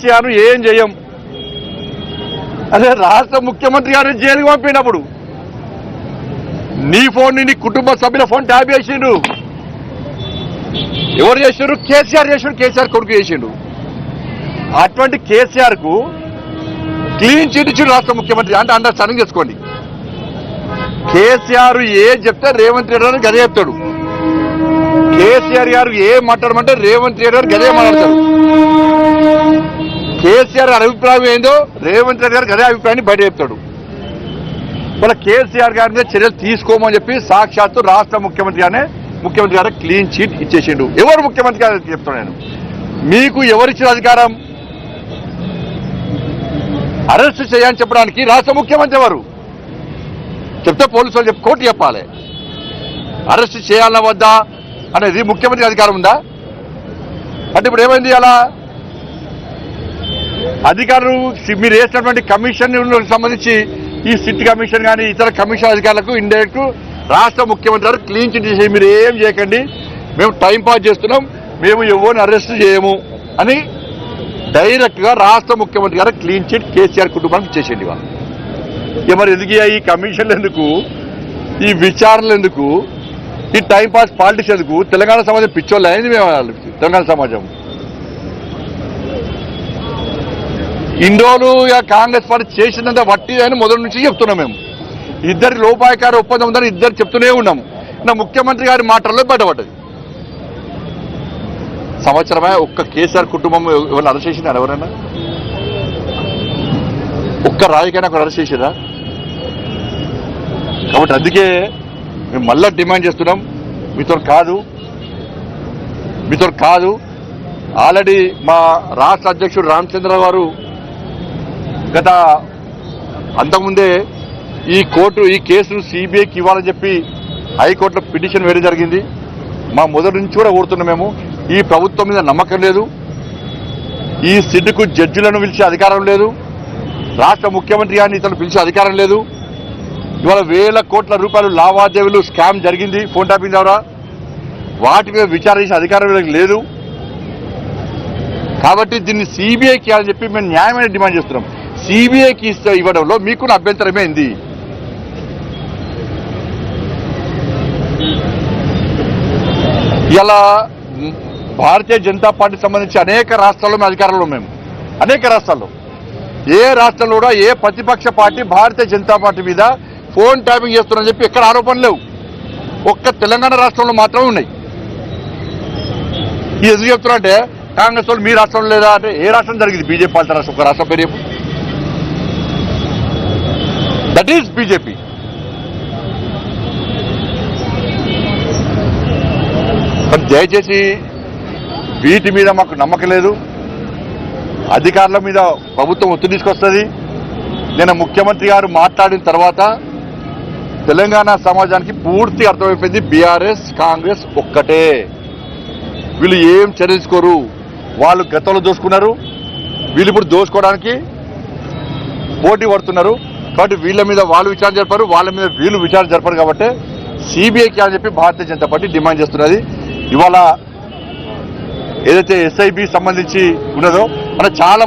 కేసీఆర్ ఏం చేయం అదే రాష్ట్ర ముఖ్యమంత్రి గారు జైలుకి పంపినప్పుడు నీ ఫోన్ నీ కుటుంబ సభ్యుల ఫోన్ ట్యాబ్ చేసిండు ఎవరు చేసిండు కేసీఆర్ చేసిండు కేసీఆర్ కొడుకు చేసిండు అటువంటి కేసీఆర్కు క్లీన్ చిట్ ఇచ్చిండు రాష్ట్ర ముఖ్యమంత్రి అంటే అండర్స్టాండింగ్ చేసుకోండి. కేసీఆర్ ఏ చెప్తే రేవంత్ రెడ్డి గారు గదే చెప్తాడు. కేసీఆర్ గారు ఏ మాట్లాడమంటే రేవంత్ రెడ్డి గారు గదే మాట్లాడతారు. కేసీఆర్ గారి అభిప్రాయం ఏందో రేవంత్ రెడ్డి గారు అదే అభిప్రాయాన్ని బయట చెప్తాడు. వాళ్ళ కేసీఆర్ గారి మీద చర్యలు తీసుకోమని చెప్పి సాక్షాత్తు రాష్ట్ర ముఖ్యమంత్రి గానే ముఖ్యమంత్రి గారు క్లీన్ చీట్ ఇచ్చేసిండు. ఎవరు ముఖ్యమంత్రి గారు చెప్తాను నేను. మీకు ఎవరిచ్చిన అధికారం? అరెస్ట్ చేయని చెప్పడానికి రాష్ట్ర ముఖ్యమంత్రి ఎవరు? చెప్తే పోలీసులు చెప్పి కోర్టు చెప్పాలి. అరెస్ట్ చేయాలన్నా వద్దా? అనేది ముఖ్యమంత్రి అధికారం ఉందా? అంటే ఇప్పుడు ఏమైంది అలా అధికారులు మీరు వేసినటువంటి కమిషన్ సంబంధించి ఈ సిట్ కమిషన్ కానీ ఇతర కమిషన్ అధికారులకు ఇండైరెక్ట్ రాష్ట్ర ముఖ్యమంత్రి గారు క్లీన్ చిట్ చేసి మీరు ఏం చేయకండి. మేము టైం పాస్ చేస్తున్నాం. మేము ఎవరిని అరెస్ట్ చేయము అని డైరెక్ట్గా రాష్ట్ర ముఖ్యమంత్రి గారు క్లీన్ చిట్ కేసీఆర్ కుటుంబానికి ఇచ్చేసేయండి వాళ్ళు మరి ఎందుకు ఈ కమిషన్లు ఎందుకు? ఈ విచారణలు ఎందుకు? ఈ టైంపాస్ పాలిటిక్స్ ఎందుకు? తెలంగాణ సమాజం పిచ్చోళ్ళు అయింది మేము తెలంగాణ సమాజం. ఇండోలు ఇక కాంగ్రెస్ పార్టీ చేసినంత వట్టిదని మొదటి నుంచి చెప్తున్నాం మేము. ఇద్దరి లోపాయకార ఒప్పందం ఉందని ఇద్దరు చెప్తూనే ఉన్నాము నా ముఖ్యమంత్రి గారి మాటల్లో బయటపడ్డది. సంవత్సరమే ఒక్క కేసీఆర్ కుటుంబం ఎవరిని అరెస్ట్ చేసినారు ఎవరైనా? ఒక్క రాజకీయాన్ని ఒకరు అరెస్ట్ చేసిరా కాబట్టి అందుకే మేము మళ్ళా డిమాండ్ చేస్తున్నాం. మీతో కాదు. మీతో కాదు. ఆల్రెడీ మా రాష్ట్ర అధ్యక్షుడు రామచంద్ర గారు గత అంతకుముందే ఈ కోర్టు ఈ కేసును సిబిఐకి ఇవ్వాలని చెప్పి హైకోర్టులో పిటిషన్ వేయడం జరిగింది. మా మొదటి నుంచి కూడా కోరుతున్నాం మేము. ఈ ప్రభుత్వం మీద నమ్మకం లేదు. ఈ సిడ్డుకు జడ్జిలను పిలిచే అధికారం లేదు. రాష్ట్ర ముఖ్యమంత్రి గారిని ఇతను పిలిచే అధికారం లేదు. ఇవాళ వేల కోట్ల రూపాయలు లావాదేవీలు స్కామ్ జరిగింది ఫోన్ ట్యాపింగ్ ద్వారా. వాటి మీద విచారణ చేసే అధికారం వీళ్ళకి లేదు. కాబట్టి దీన్ని సిబిఐకి అని చెప్పి మేము న్యాయమైన డిమాండ్ చేస్తున్నాం. సిబిఐకి ఇస్తే ఇవ్వడంలో మీకున్న అభ్యంతరమైంది ఇలా భారతీయ జనతా పార్టీ సంబంధించి అనేక రాష్ట్రాల్లో మేము అధికారంలో మేము అనేక రాష్ట్రాల్లో. ఏ రాష్ట్రంలో కూడా ఏ ప్రతిపక్ష పార్టీ భారతీయ జనతా పార్టీ మీద ఫోన్ ట్యాపింగ్ చేస్తున్నారని చెప్పి ఎక్కడ ఆరోపణలు లేవు. ఒక్క తెలంగాణ రాష్ట్రంలో మాత్రమే ఉన్నాయి. ఇది ఎందుకు చెప్తున్నారంటే కాంగ్రెస్ వాళ్ళు మీ రాష్ట్రంలో లేదా అంటే ఏ రాష్ట్రం జరిగింది? బీజేపీ పాలిత రాష్ట్రం ఒక రాష్ట్రం పేరు దట్ ఈజ్ బీజేపీ కానీ దయచేసి వీటి మీద మాకు నమ్మకం లేదు. అధికారుల మీద ప్రభుత్వం ఒత్తిడి తీసుకొస్తుంది. నేను ముఖ్యమంత్రి గారు మాట్లాడిన తర్వాత తెలంగాణ సమాజానికి పూర్తి అర్థమైపోయింది బీఆర్ఎస్ కాంగ్రెస్ ఒక్కటే. వీళ్ళు ఏం చర్యించుకోరు వాళ్ళు గతంలో దోసుకున్నారు వీళ్ళు ఇప్పుడు దోసుకోవడానికి పోటీ పడుతున్నారు. కాబట్టి వీళ్ళ మీద వాళ్ళు విచారణ జరపరు వాళ్ళ మీద వీళ్ళు విచారణ జరపరు కాబట్టి సిబిఐకి అని చెప్పి భారతీయ జనతా పార్టీ డిమాండ్ చేస్తున్నది. ఇవాళ ఏదైతే ఎస్ఐబి సంబంధించి ఉన్నదో మన చాలా మంది